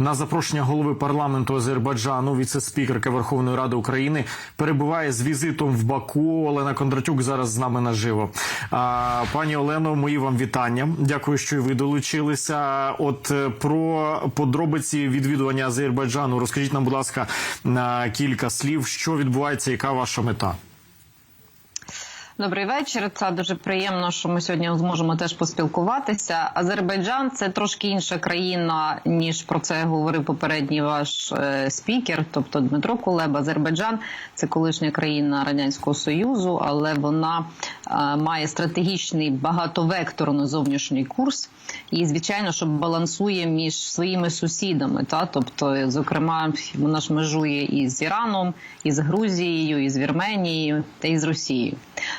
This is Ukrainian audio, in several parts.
на запрошення голови парламенту Азербайджану, віце-спікерка Верховної Ради України, перебуває з візитом в Баку. Олена Кондратюк зараз з нами наживо. А, пані Олено, мої вам вітання. Дякую, що ви долучилися. От е, про подробиці відвідування Азербайджану. Розкажіть нам, будь ласка, на кілька слів, що відбувається, яка ваша мета. Добрий вечір. Це дуже приємно, що ми сьогодні зможемо теж поспілкуватися. Азербайджан це трошки інша країна, ніж про це говорив попередній ваш е, спікер, тобто Дмитро Кулеба. Азербайджан це колишня країна радянського союзу, але вона е, має стратегічний багатовекторний зовнішній курс і, звичайно, що балансує між своїми сусідами. Та тобто, зокрема, вона ж межує із Іраном, із Грузією, із Вірменією та із Росією.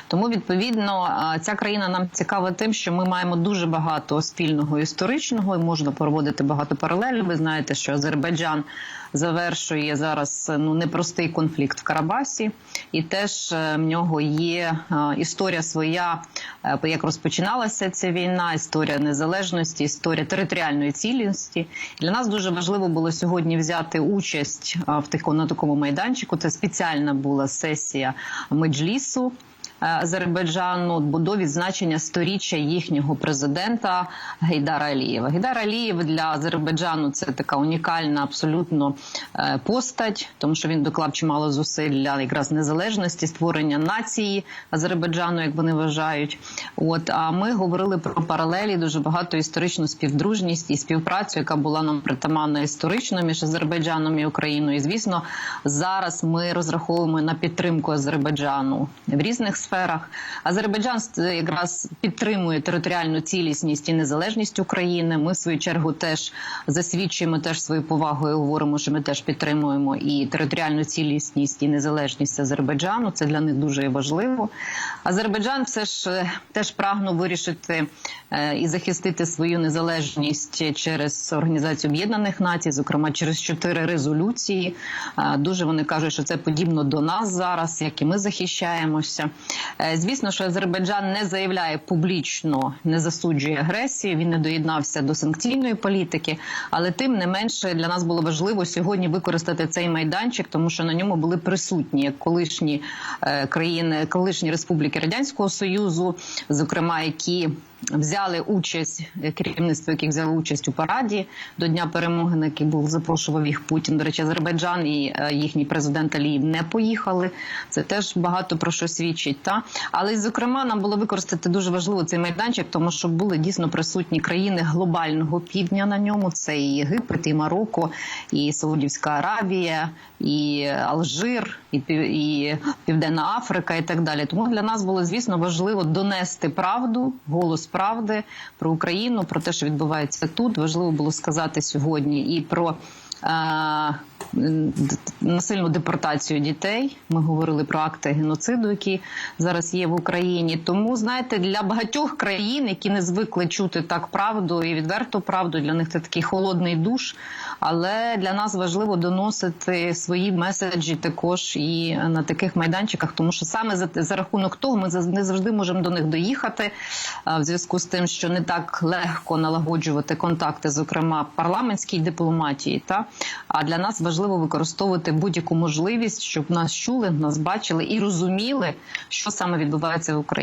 Тому відповідно ця країна нам цікава тим, що ми маємо дуже багато спільного історичного і можна проводити багато паралелів. Ви знаєте, що Азербайджан завершує зараз ну непростий конфлікт в Карабасі, і теж в нього є історія своя, як розпочиналася ця війна, історія незалежності, історія територіальної цілісності. Для нас дуже важливо було сьогодні взяти участь в такому на такому майданчику. Це спеціальна була сесія меджлісу. Азербайджану до відзначення сторіччя їхнього президента Гейдара Алієва. Гейдар Алієв для Азербайджану це така унікальна абсолютно постать, тому що він доклав чимало зусиль для якраз незалежності, створення нації Азербайджану, як вони вважають. От а ми говорили про паралелі, дуже багато історичну співдружність і співпрацю, яка була нам притаманна історично між Азербайджаном і Україною. І звісно, зараз ми розраховуємо на підтримку Азербайджану в різних сферах. Азербайджан якраз підтримує територіальну цілісність і незалежність України. Ми в свою чергу теж засвідчуємо теж свою повагу і говоримо, що ми теж підтримуємо і територіальну цілісність і незалежність Азербайджану. Це для них дуже важливо. Азербайджан все ж теж прагнув вирішити і захистити свою незалежність через Організацію Об'єднаних Націй, зокрема через чотири резолюції. Дуже вони кажуть, що це подібно до нас зараз, як і ми захищаємося. Звісно, що Азербайджан не заявляє публічно, не засуджує агресію. Він не доєднався до санкційної політики, але тим не менше для нас було важливо сьогодні використати цей майданчик, тому що на ньому були присутні колишні країни, колишні республіки радянського союзу, зокрема які взяли участь керівництво, яких взяло участь у параді до дня перемоги, на який був запрошував їх Путін. До речі, Азербайджан і їхній президент Аліїв не поїхали. Це теж багато про що свідчить. Та але зокрема нам було використати дуже важливо цей майданчик, тому що були дійсно присутні країни глобального півдня на ньому. Це і Єгипет, і Марокко, і Саудівська Аравія, і Алжир, і, і Південна Африка, і так далі. Тому для нас було звісно важливо донести правду, голос правди про Україну, про те, що відбувається тут. Важливо було сказати сьогодні і про. Насильну депортацію дітей. Ми говорили про акти геноциду, які зараз є в Україні. Тому знаєте, для багатьох країн, які не звикли чути так правду і відверту правду, для них це такий холодний душ. Але для нас важливо доносити свої меседжі також і на таких майданчиках, тому що саме за, за рахунок того ми не завжди можемо до них доїхати в зв'язку з тим, що не так легко налагоджувати контакти, зокрема парламентській дипломатії. Та а для нас важливо використовувати будь-яку можливість, щоб нас чули, нас бачили і розуміли, що саме відбувається в Україні.